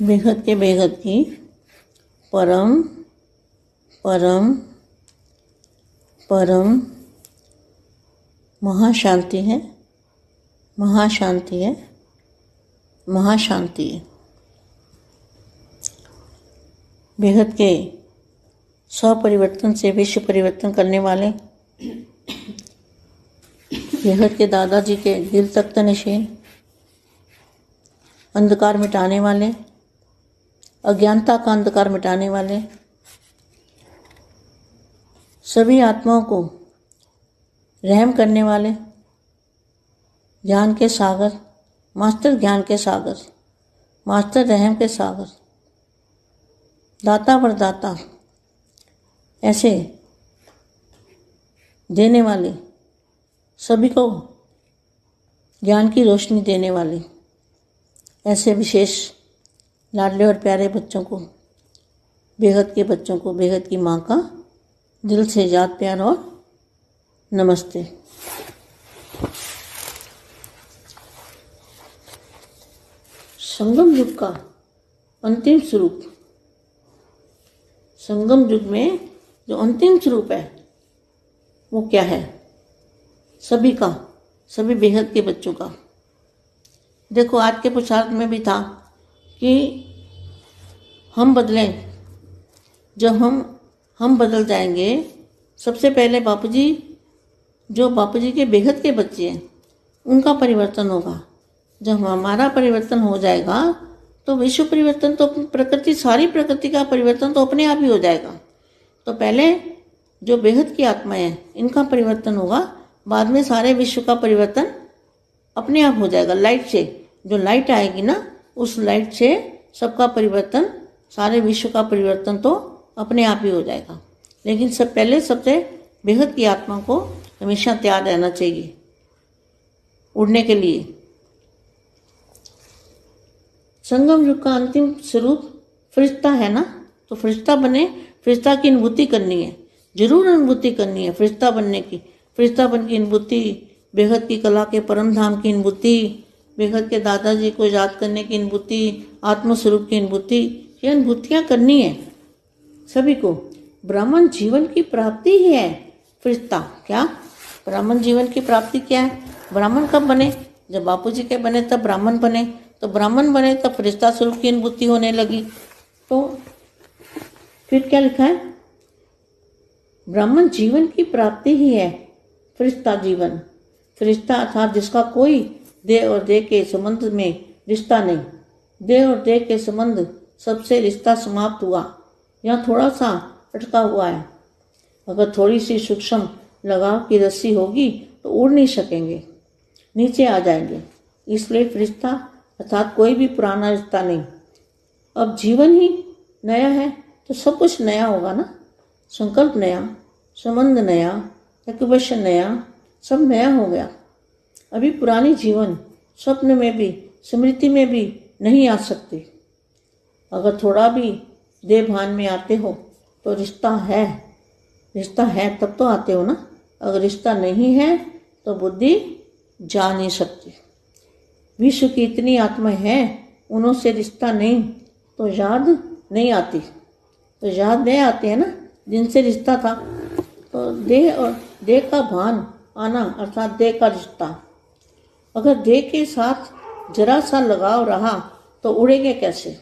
बेहद के बेहद की, परम परम परम, महाशांति है महाशांति है महाशांति है। बेहद के स्वपरिवर्तन से विश्व परिवर्तन करने वाले बेहद के दादाजी के दिल तख्त नशीन, अंधकार मिटाने वाले अज्ञानता का अंधकार मिटाने वाले। सभी आत्माओं को रहम करने वाले। ज्ञान के सागर, मास्टर ज्ञान के सागर, मास्टर रहम के सागर। दाता वरदाता ऐसे देने वाले। सभी को ज्ञान की रोशनी देने वाले। ऐसे विशेष लाडले और प्यारे बच्चों को, बेहद के बच्चों को, बेहद की माँ का दिल से याद, प्यार और नमस्ते। संगम युग का अंतिम स्वरूप, संगम युग में जो अंतिम स्वरूप है, वो क्या है? सभी का, सभी बेहद के बच्चों का। देखो, आज के पुरुषार्थ में भी था। कि हम बदलें। जब हम हम बदल जाएँगे, सबसे पहले बापू जी जो बापू जी के बेहद के बच्चे हैं, उनका परिवर्तन होगा। जब हमारा परिवर्तन हो जाएगा तो विश्व परिवर्तन तो प्रकृति, सारी प्रकृति का परिवर्तन तो अपने आप ही हो जाएगा। तो पहले जो बेहद की आत्माएँ हैं, इनका परिवर्तन होगा। बाद में सारे विश्व का परिवर्तन अपने आप हो जाएगा लाइट से। जो लाइट आएगी ना उस लाइट से सबका परिवर्तन, सारे विश्व का परिवर्तन तो अपने आप ही हो जाएगा। लेकिन सब पहले सबसे बेहद की आत्मा को हमेशा तैयार रहना चाहिए, उड़ने के लिए। संगम युग का अंतिम स्वरूप फरिश्ता है ना? तो फरिश्ता बने, फरिश्ता की अनुभूति करनी है। ज़रूर अनुभूति करनी है फरिश्ता बनने की। फरिश्ता बन की अनुभूति बेहद की कला के परम धाम की अनुभूति बेहद के दादाजी को याद करने की अनुभूति आत्मस्वरूप की अनुभूति ये अनुभूतियाँ करनी है। सभी को, ब्राह्मण जीवन की प्राप्ति ही है। फरिश्ता, क्या? ब्राह्मण जीवन की प्राप्ति क्या है? ब्राह्मण कब बने? जब बापू जी के बने तब ब्राह्मण बने तो ब्राह्मण बने तब फरिश्ता स्वरूप की अनुभूति होने लगी। तो फिर क्या लिखा है? ब्राह्मण जीवन की प्राप्ति ही है, फरिश्ता जीवन। फरिश्ता अर्थात जिसका कोई देह और देह के संबंध में रिश्ता नहीं। देह और देह के संबंध सबसे रिश्ता समाप्त हुआ। यहाँ थोड़ा सा अटका हुआ है। अगर थोड़ी सी सूक्ष्म लगाव की रस्सी होगी तो उड़ नहीं सकेंगे। नीचे आ जाएँगे। इसलिए रिश्ता अर्थात कोई भी पुराना रिश्ता नहीं। अब जीवन ही नया है तो सब कुछ नया होगा ना? संकल्प नया, संबंध नया एक्वेशन नया, सब नया हो गया। अभी पुरानी जीवन स्वप्न में भी, स्मृति में भी नहीं आ सकती। अगर थोड़ा भी देह भान में आते हो तो रिश्ता है। रिश्ता है तब तो आते हो ना। अगर रिश्ता नहीं है तो बुद्धि जा नहीं सकती। विश्व की इतनी आत्मा है, उनों से रिश्ता नहीं तो याद नहीं आती। तो याद नहीं आते हैं ना, जिनसे रिश्ता था। तो देह और, देह का भान आना, अर्थात देह का रिश्ता। अगर देह के साथ जरा सा लगाव रहा तो उड़ेंगे कैसे?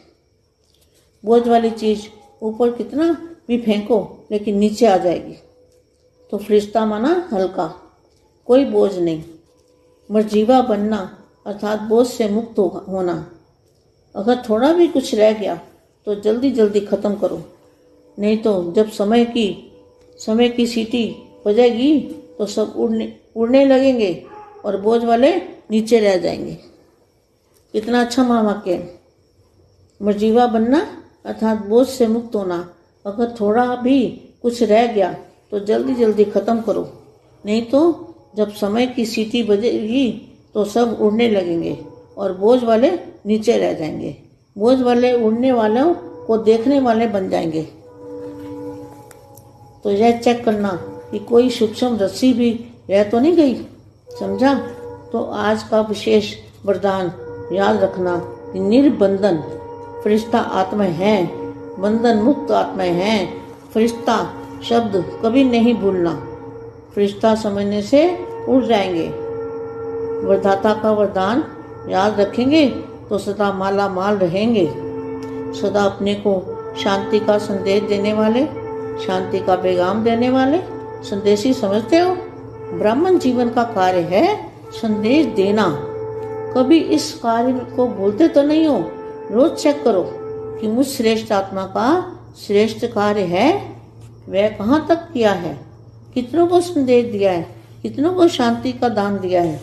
बोझ वाली चीज़ ऊपर कितना भी फेंको, लेकिन नीचे आ जाएगी। तो फरिश्ता माना हल्का, कोई बोझ नहीं। मर्जीवा बनना, अर्थात बोझ से मुक्त होना। अगर थोड़ा भी कुछ रह गया तो जल्दी जल्दी ख़त्म करो। नहीं तो जब समय की समय की सीटी बजेगी तो सब उड़ने उड़ने लगेंगे। और बोझ वाले नीचे रह जाएँगे। कितना अच्छा माँ वाक्य मर्जीवा बनना अर्थात बोझ से मुक्त होना। अगर थोड़ा भी कुछ रह गया तो जल्दी जल्दी ख़त्म करो। नहीं तो जब समय की सीटी बजेगी तो सब उड़ने लगेंगे और बोझ वाले नीचे रह जाएँगे। बोझ वाले उड़ने वालों को देखने वाले बन जाएँगे। तो यह चेक करना कि कोई सूक्ष्म रस्सी भी रह तो नहीं गई? समझा? तो आज का विशेष वरदान याद रखना निर्बंधन फरिश्ता आत्माएँ हैं, बंधन मुक्त आत्माएँ हैं। फरिश्ता शब्द कभी नहीं भूलना। फरिश्ता समझने से उड़ जाएँगे। वरदाता का वरदान याद रखेंगे तो सदा माला माल रहेंगे। सदा अपने को शांति का संदेश देने वाले, शांति का पैगाम देने वाले, संदेशी समझते हो? ब्राह्मण जीवन का कार्य है संदेश देना। कभी इस कार्य को भूलते तो नहीं हो। रोज चेक करो कि मुझ श्रेष्ठ आत्मा का श्रेष्ठ कार्य है। वह कहाँ तक किया है? कितनों को संदेश दिया है? कितनों को शांति का दान दिया है?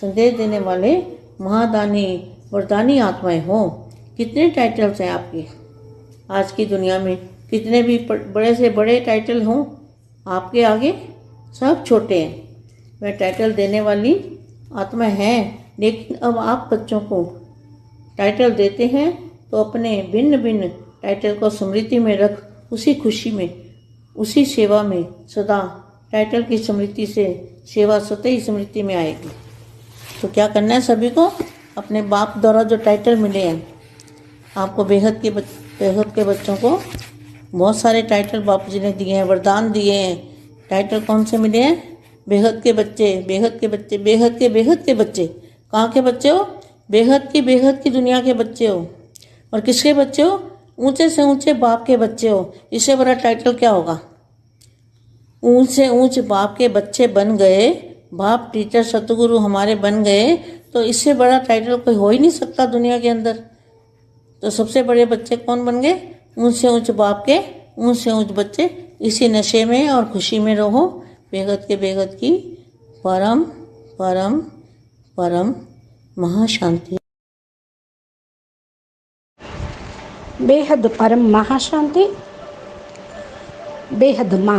संदेश देने वाले महादानी, वरदानी आत्माएँ हो। कितने टाइटल्स हैं आपके? आज की दुनिया में कितने भी बड़े से बड़े टाइटल हों, आपके आगे? सब छोटे हैं। वह टाइटल देने वाली आत्मा है, लेकिन अब आप बच्चों को टाइटल देते हैं तो अपने भिन्न भिन्न टाइटल को स्मृति में रख, उसी खुशी में, उसी सेवा में सदा टाइटल की स्मृति से, सेवा स्वतः स्मृति में आएगी। तो क्या करना है सभी को? अपने बाप द्वारा जो टाइटल मिले हैं, आपको बेहद के बेहद के बच्चों को, बहुत सारे टाइटल बापू जी ने दिए हैं, वरदान दिए हैं। टाइटल कौन से मिले हैं? बेहद के बच्चे, बेहद के बच्चे, बेहद के बेहद के बच्चे। कहाँ के बच्चे हो? बेहद की बेहद की दुनिया के बच्चे हो। और किसके बच्चे हो? ऊँचे से ऊँचे बाप के बच्चे हो। इससे बड़ा टाइटल क्या होगा? ऊंच से ऊंच बाप के बच्चे बन गए। बाप टीचर सतगुरु हमारे बन गए। तो इससे बड़ा टाइटल कोई हो ही नहीं सकता दुनिया के अंदर। तो सबसे बड़े बच्चे कौन बन गए? ऊंच से ऊंच बाप के, ऊंच से ऊंच बच्चे इसी नशे में और खुशी में रहो बेगत के बेगत की परम परम परम महाशांति బేహద్ పరం మహాశాంతి బేహద్ మా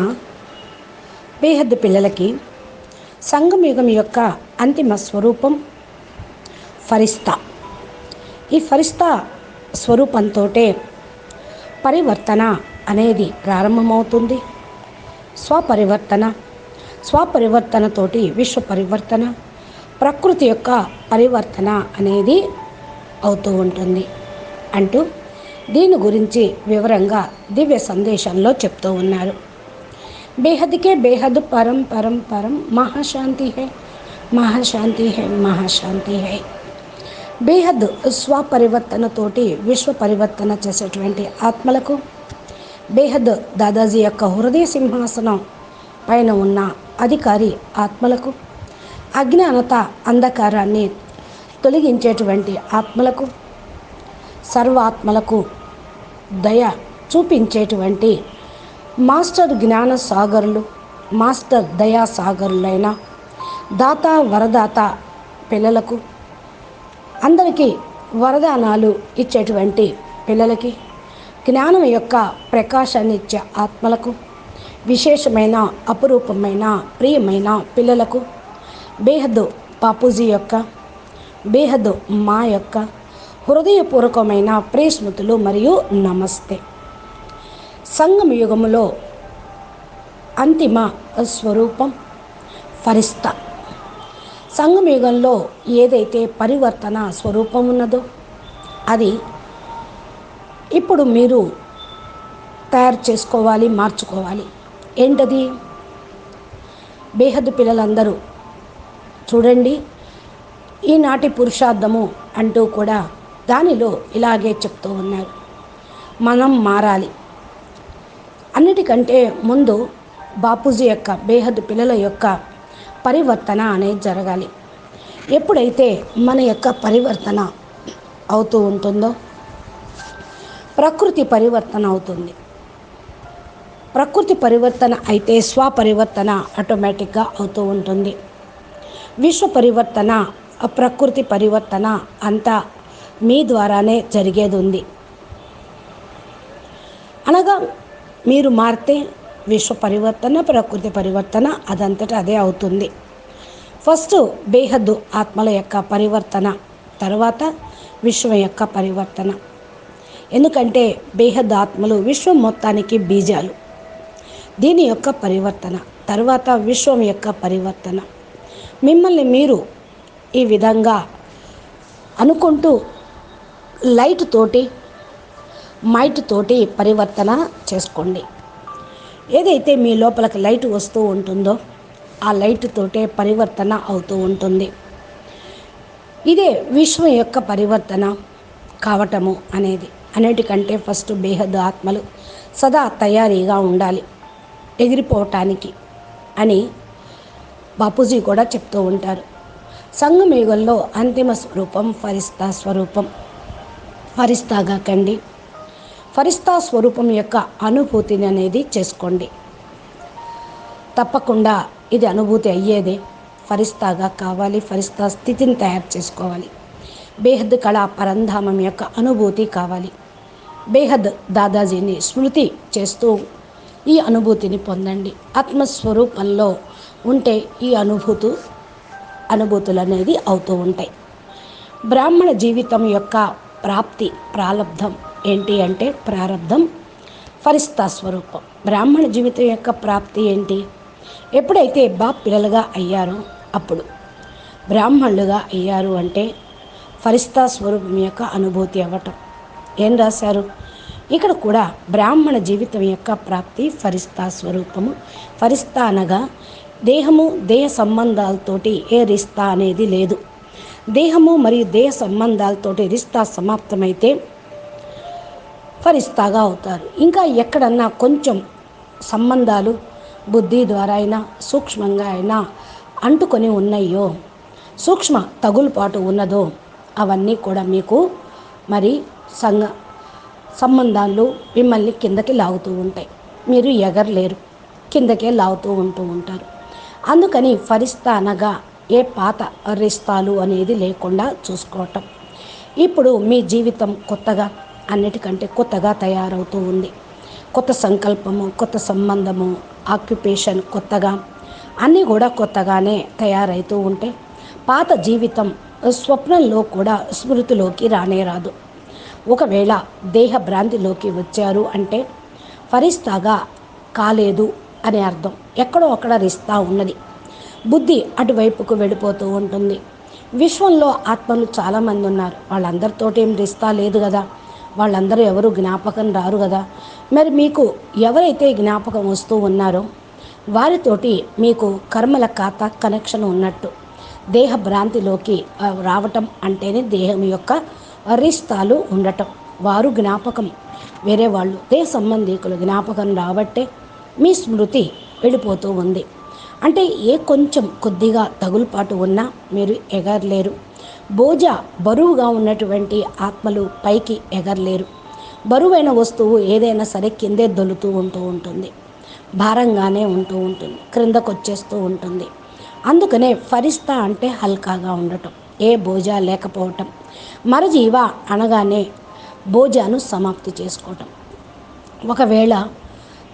బేహద్ పిల్లలకి సంగమయుగం యొక్క అంతిమ స్వరూపం ఫరిస్తా ఈ ఫరిస్తా స్వరూపంతో పరివర్తన అనేది ప్రారంభమవుతుంది. స్వపరివర్తన. స్వపరివర్తనతోటి విశ్వ పరివర్తన ప్రకృతి యొక్క పరివర్తన అనేది అవుతూ ఉంటుంది. అంటూ దీని గురించి వివరంగా దివ్య సందేశంలో చెప్తూ ఉన్నారు. బేహద్కే బేహద్ పరం పరం పరం మహాశాంతి హే మహాశాంతి హే మహాశాంతి హే. బేహద్ స్వపరివర్తనతోటి విశ్వ పరివర్తన చేసేటువంటి ఆత్మలకు బేహద్ దాదాజీ యొక్క హృదయ సింహాసనం పైన ఉన్న అధికారి ఆత్మలకు అజ్ఞానత అంధకారాన్ని తొలగించేటువంటి ఆత్మలకు సర్వాత్మలకు దయ చూపించేటువంటి మాస్టర్ జ్ఞాన సాగరులు మాస్టర్ దయా సాగరులైన దాత వరదాత పిల్లలకు అందరికీ వరదానాలు ఇచ్చేటువంటి పిల్లలకి జ్ఞానం యొక్క ప్రకాశాన్ని ఇచ్చే ఆత్మలకు విశేషమైన అపురూపమైన ప్రియమైన పిల్లలకు బేహద్దు పాపూజీ యొక్క బేహద్దు మా యొక్క హృదయపూర్వకమైన ప్రేస్మృతులు మరియు నమస్తే. సంగమ యుగములో అంతిమ స్వరూపం ఫరిస్తా. సంగమ యుగంలో ఏదైతే పరివర్తన స్వరూపం ఉన్నదో అది ఇప్పుడు మీరు తయారు చేసుకోవాలి మార్చుకోవాలి. ఏంటది? బేహద్దు పిల్లలందరూ చూడండి ఈనాటి పురుషార్థము అంటూ కూడా దానిలో ఇలాగే చెప్తూ ఉన్నారు. మనం మారాలి. అన్నిటికంటే ముందు బాపూజీ యొక్క బేహద్ పిల్లల యొక్క పరివర్తన అనేది జరగాలి. ఎప్పుడైతే మన యొక్క పరివర్తన అవుతూ ఉంటుందో ప్రకృతి పరివర్తన అవుతుంది. ప్రకృతి పరివర్తన అయితే స్వపరివర్తన ఆటోమేటిక్గా అవుతూ ఉంటుంది. విశ్వ పరివర్తన ప్రకృతి పరివర్తన అంతా మీ ద్వారానే జరిగేది ఉంది. అనగా మీరు మారితే విశ్వ పరివర్తన ప్రకృతి పరివర్తన అదంతటా అదే అవుతుంది. ఫస్ట్ బేహద్దు ఆత్మల యొక్క పరివర్తన తర్వాత విశ్వం యొక్క పరివర్తన. ఎందుకంటే బేహద్ ఆత్మలు విశ్వం మొత్తానికి బీజాలు. దీని యొక్క పరివర్తన తర్వాత విశ్వం యొక్క పరివర్తన. మిమ్మల్ని మీరు ఈ విధంగా అనుకుంటూ లైట్ తోటి మైట్ తోటి పరివర్తన చేసుకోండి. ఏదైతే మీ లోపలికి లైట్ వస్తూ ఉంటుందో ఆ లైట్ తోటే పరివర్తన అవుతూ ఉంటుంది. ఇదే విశ్వం యొక్క పరివర్తన కావటము అనేది. అన్నిటికంటే ఫస్ట్ బేహద్ ఆత్మలు సదా తయారీగా ఉండాలి. ఎగిరిపోవటానికి అని బాపూజీ కూడా చెప్తూ ఉంటారు. సంగమేగంలో అంతిమ స్వరూపం ఫరిస్తా స్వరూపం. ఫరిస్తాగా కండి. ఫరిస్తా స్వరూపం యొక్క అనుభూతిని అనేది చేసుకోండి. తప్పకుండా ఇది అనుభూతి అయ్యేదే. ఫరిస్తాగా కావాలి ఫరిస్తా స్థితిని తయారు చేసుకోవాలి. బేహద్ కళా పరంధామం యొక్క అనుభూతి కావాలి. బేహద్ దాదాజీని స్మృతి చేస్తూ ఈ అనుభూతిని పొందండి. ఆత్మస్వరూపంలో ఉంటే ఈ అనుభూతు అనుభూతులు అనేది అవుతూ ఉంటాయి. బ్రాహ్మణ జీవితం యొక్క ప్రాప్తి ప్రారంధం ఏంటి అంటే ప్రారంధం ఫరిస్తా స్వరూపం. బ్రాహ్మణ జీవితం యొక్క ప్రాప్తి ఏంటి? ఎప్పుడైతే బాప్ పిల్లలుగా అయ్యారో అప్పుడు. బ్రాహ్మణులుగా అయ్యారు అంటే ఫరిస్తా స్వరూపం యొక్క అనుభూతి అవ్వటం. ఏం రాశారు? ఇక్కడ కూడా బ్రాహ్మణ జీవితం యొక్క ప్రాప్తి ఫరిస్తా స్వరూపము. ఫరిస్తా అనగా దేహము దేహ సంబంధాలతోటి ఏ రిస్తా అనేది లేదు. దేహము మరియు దేహ సంబంధాలతోటి రిస్తా సమాప్తమైతే ఫరిస్తాగా అవుతారు. ఇంకా ఎక్కడన్నా కొంచెం సంబంధాలు బుద్ధి ద్వారా అయినా సూక్ష్మంగా అయినా అంటుకొని ఉన్నాయో సూక్ష్మ తగులుపాటు ఉన్నదో అవన్నీ కూడా మీకు మరి సంఘ సంబంధాలు మిమ్మల్ని కిందకి లాగుతూ ఉంటాయి. మీరు ఎగరలేరు. కిందకే లాగుతూ ఉంటూ ఉంటారు. అందుకని ఫరిస్తా అనగా ఏ పాత రిస్తాలు అనేది లేకుండా చూసుకోవటం. ఇప్పుడు మీ జీవితం కొత్తగా అన్నిటికంటే కొత్తగా తయారవుతూ ఉంది. కొత్త సంకల్పము కొత్త సంబంధము ఆక్యుపేషన్ కొత్తగా అన్నీ కూడా కొత్తగానే తయారవుతూ ఉంటే పాత జీవితం స్వప్నంలో కూడా స్మృతిలోకి రానే రాదు. ఒకవేళ దేహ భ్రాంతిలోకి వచ్చారు అంటే ఫరిస్తాగా కాలేదు అని అర్థం. ఎక్కడో అక్కడ రిస్తా ఉన్నది. బుద్ధి అటువైపుకు వెళ్ళిపోతూ ఉంటుంది. విశ్వంలో ఆత్మలు చాలామంది ఉన్నారు. వాళ్ళందరితోటి ఏం రిస్తా లేదు కదా. వాళ్ళందరూ ఎవరు జ్ఞాపకం రారు కదా. మరి మీకు ఎవరైతే జ్ఞాపకం వస్తూ ఉన్నారో వారితోటి మీకు కర్మల ఖాతా కనెక్షన్ ఉన్నట్టు. దేహ భ్రాంతిలోకి రావటం అంటేనే దేహం యొక్క వరిస్తాలు ఉండటం. వారు జ్ఞాపకం. వేరే వాళ్ళు దే సంబంధికులు జ్ఞాపకం రాబట్టే మీ స్మృతి వెళ్ళిపోతూ ఉంది. అంటే ఏ కొంచెం కొద్దిగా తగులుపాటు ఉన్నా మీరు ఎగరలేరు. బోజ బరువుగా ఉన్నటువంటి ఆత్మలు పైకి ఎగరలేరు. బరువైన వస్తువు ఏదైనా సరే కిందే దొలుతూ ఉంటూ ఉంటుంది. భారంగానే ఉంటూ ఉంటుంది. క్రిందకు వచ్చేస్తూ ఉంటుంది. అందుకనే ఫరిస్తా అంటే హల్కాగా ఉండటం. ఏ భోజ లేకపోవటం. మరజీవ అనగానే భోజాను సమాప్తి చేసుకోవటం. ఒకవేళ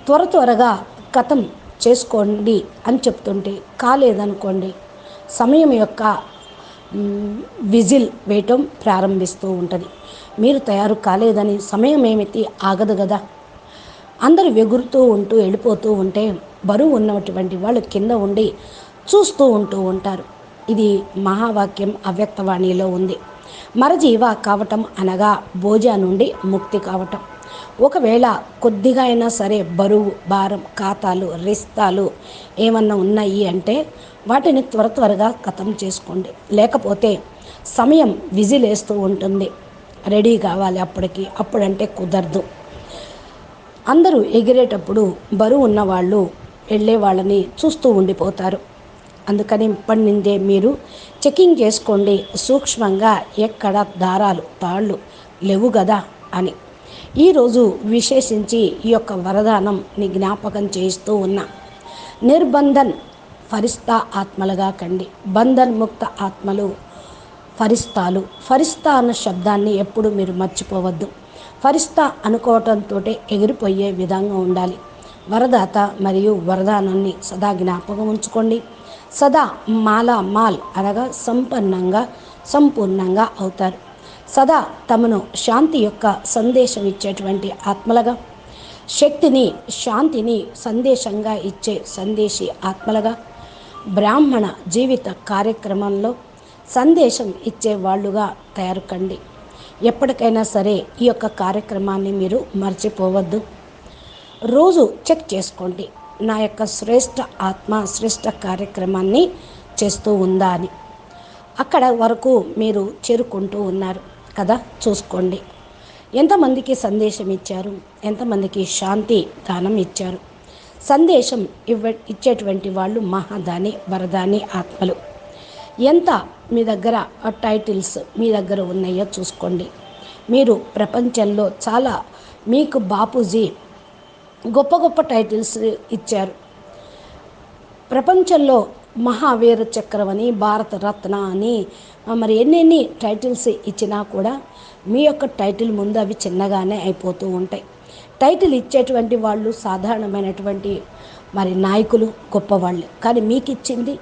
త్వర త్వరగా కథం చేసుకోండి అని చెప్తుంటే కాలేదనుకోండి సమయం యొక్క విజిల్ వేయటం ప్రారంభిస్తూ ఉంటుంది. మీరు తయారు కాలేదని సమయం ఏమిటి? ఆగదు కదా అందరూ ఎగురుతూ ఉంటూ వెళ్ళిపోతూ ఉంటే బరువు ఉన్నటువంటి వాళ్ళు కింద ఉండి చూస్తూ ఉంటూ ఉంటారు. ఇది మహావాక్యం అవ్యక్తవాణిలో ఉంది. మరజీవ కావటం అనగా భోజ నుండి ముక్తి కావటం. ఒకవేళ కొద్దిగా అయినా సరే బరువు భారం ఖాతాలు రిస్తాలు ఏమన్నా ఉన్నాయి అంటే వాటిని త్వర త్వరగా ఖతం చేసుకోండి. లేకపోతే సమయం విజిలేస్తూ ఉంటుంది. రెడీ కావాలి అప్పటికి అప్పుడంటే కుదరదు. అందరూ ఎగిరేటప్పుడు బరువు ఉన్నవాళ్ళు వెళ్ళే వాళ్ళని చూస్తూ ఉండిపోతారు. అందుకని ఇప్పటి నుండే మీరు చెకింగ్ చేసుకోండి. సూక్ష్మంగా ఎక్కడ దారాలు తాళ్ళు లేవు కదా అని. ఈరోజు విశేషించి ఈ యొక్క వరదానంని జ్ఞాపకం చేస్తూ ఉన్నా. నిర్బంధన్ ఫరిస్తా ఆత్మలుగా కండి. బంధన్ ముక్త ఆత్మలు ఫరిస్తాలు. ఫరిస్తా అన్న శబ్దాన్ని ఎప్పుడు మీరు మర్చిపోవద్దు. ఫరిస్తా అనుకోవటంతో ఎగిరిపోయే విధంగా ఉండాలి. వరదాత మరియు వరదానాన్ని సదా జ్ఞాపకం ఉంచుకోండి. సదా మాలా మాల్ అనగా సంపన్నంగా సంపూర్ణంగా అవుతారు. సదా తమను శాంతి యొక్క సందేశం ఇచ్చేటువంటి ఆత్మలుగా శక్తిని శాంతిని సందేశంగా ఇచ్చే సందేశి ఆత్మలుగా బ్రాహ్మణ జీవిత కార్యక్రమంలో సందేశం ఇచ్చే వాళ్ళుగా తయారు కండి ఎప్పటికైనా సరే ఈ యొక్క కార్యక్రమాన్ని మీరు మర్చిపోవద్దు. రోజు చెక్ చేసుకోండి. నా యొక్క శ్రేష్ట ఆత్మ శ్రేష్ట కార్యక్రమాన్ని చేస్తూ ఉందా అని. అక్కడ వరకు మీరు చేరుకుంటూ ఉన్నారు కదా చూసుకోండి. ఎంతమందికి సందేశం ఇచ్చారు? ఎంతమందికి శాంతి దానం ఇచ్చారు? సందేశం ఇవ్వ ఇచ్చేటువంటి వాళ్ళు మహాదాని వరదాని ఆత్మలు. ఎంత మీ దగ్గర ఆ టైటిల్స్ మీ దగ్గర ఉన్నాయో చూసుకోండి. మీరు ప్రపంచంలో చాలా మీకు బాపూజీ గొప్ప గొప్ప టైటిల్స్ ఇచ్చారు. ప్రపంచంలో మహావీర చక్రం అని భారత రత్న అని మరి ఎన్నెన్ని టైటిల్స్ ఇచ్చినా కూడా మీ యొక్క టైటిల్ ముందు అవి చిన్నగానే అయిపోతూ ఉంటాయి. టైటిల్ ఇచ్చేటువంటి వాళ్ళు సాధారణమైనటువంటి మరి నాయకులు గొప్పవాళ్ళు. కానీ మీకు ఇచ్చింది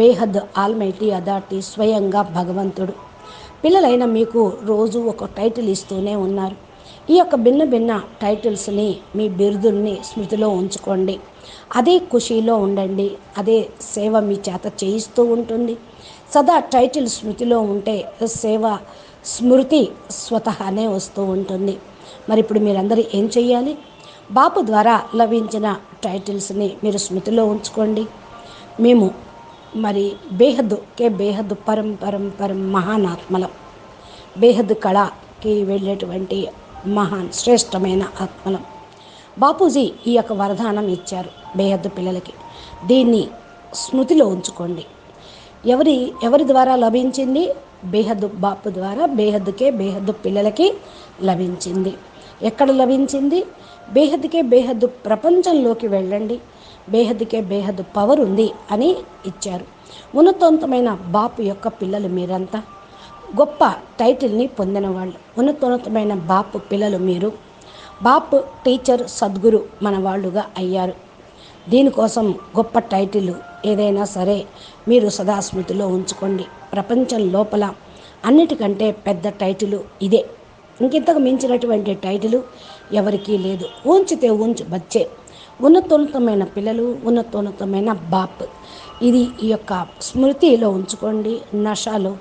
బేహద్ ఆల్మైటీ అథారిటీ స్వయంగా భగవంతుడు. పిల్లలైన మీకు రోజు ఒక టైటిల్ ఇస్తూనే ఉన్నారు. ఈ యొక్క భిన్న భిన్న టైటిల్స్ని మీ బిరుదుల్ని స్మృతిలో ఉంచుకోండి. అదే ఖుషీలో ఉండండి. అదే సేవ మీ చేత చేయిస్తూ ఉంటుంది. సదా టైటిల్ స్మృతిలో ఉంటే సేవ స్మృతి స్వతహానే వస్తూ ఉంటుంది. మరి ఇప్పుడు మీరందరూ ఏం చెయ్యాలి? బాపు ద్వారా లభించిన టైటిల్స్ని మీరు స్మృతిలో ఉంచుకోండి. మేము మరి బేహద్దు కే బేహద్దు పరం పరం పరం మహానాత్మలం. బేహద్ కళకి వెళ్ళేటువంటి మహాన్ శ్రేష్టమైన ఆత్మలం. బాపూజీ ఈ యొక్క వరదానం ఇచ్చారు బేహద్దు పిల్లలకి. దీన్ని స్మృతిలో ఉంచుకోండి. ఎవరి ఎవరి ద్వారా లభించింది? బేహద్దు బాపు ద్వారా బేహద్దుకే బేహద్దు పిల్లలకి లభించింది. ఎక్కడ లభించింది? బేహద్దుకే బేహద్దు ప్రపంచంలోకి వెళ్ళండి. బేహద్దుకే బేహద్దు పవర్ ఉంది అని ఇచ్చారు. ఉన్నతోన్నతమైన బాపు యొక్క పిల్లలు మీరంతా. గొప్ప టైటిల్ని పొందిన వాళ్ళు ఉన్నతోన్నతమైన బాపు పిల్లలు మీరు. బాపు టీచర్ సద్గురు మన వాళ్ళుగా అయ్యారు. దీనికోసం గొప్ప టైటిల్ ఏదైనా సరే మీరు సదా స్మృతిలో ఉంచుకోండి. ప్రపంచం లోపల అన్నిటికంటే పెద్ద టైటిలు ఇదే. ఇంకింతకు మించినటువంటి టైటిల్ ఎవరికీ లేదు. ఉంచితే ఉంచు బచ్చే. ఉన్నతోన్నతమైన పిల్లలు ఉన్నతోన్నతమైన బాప్. ఇది ఈ యొక్క స్మృతిలో ఉంచుకోండి. నషాలో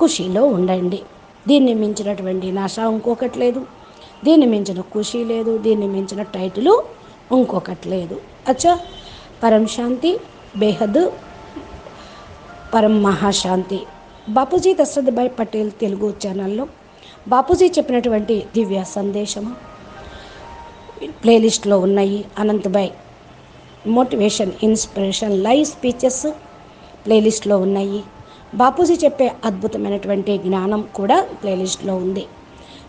ఖుషీలో ఉండండి. దీన్ని మించినటువంటి నాశ ఇంకొకటి లేదు దీన్ని మించిన ఖుషీ లేదు. దీన్ని మించిన టైటిలు ఇంకొకటి లేదు అచ్చా. పరం శాంతి బేహద్ పరం మహాశాంతి. బాపూజీ దశరథభాయ్ పటేల్ తెలుగు ఛానల్లో బాపూజీ చెప్పినటువంటి దివ్య సందేశము. ప్లేలిస్ట్లో ఉన్నాయి Anantbhai motivation inspiration live speeches ప్లేలిస్ట్లో ఉన్నాయి. బాపూజీ చెప్పే అద్భుతమైనటువంటి జ్ఞానం కూడా ప్లేలిస్ట్లో ఉంది.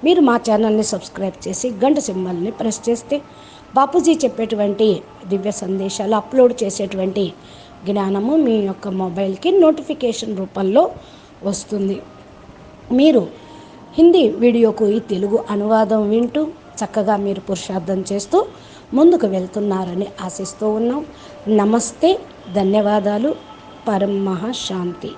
మీరు మా ఛానల్ని సబ్స్క్రైబ్ చేసి గంట సింబల్ని ప్రెస్ చేస్తే బాపూజీ చెప్పేటువంటి దివ్య సందేశాలు అప్లోడ్ చేసేటువంటి జ్ఞానము మీ యొక్క మొబైల్కి నోటిఫికేషన్ రూపంలో వస్తుంది. మీరు హిందీ వీడియోకు ఈ తెలుగు అనువాదం వింటూ చక్కగా మీరు పురుషార్థం చేస్తూ ముందుకు వెళ్తున్నారని ఆశిస్తూ ఉన్నాం. నమస్తే ధన్యవాదాలు. పరం మహాశాంతి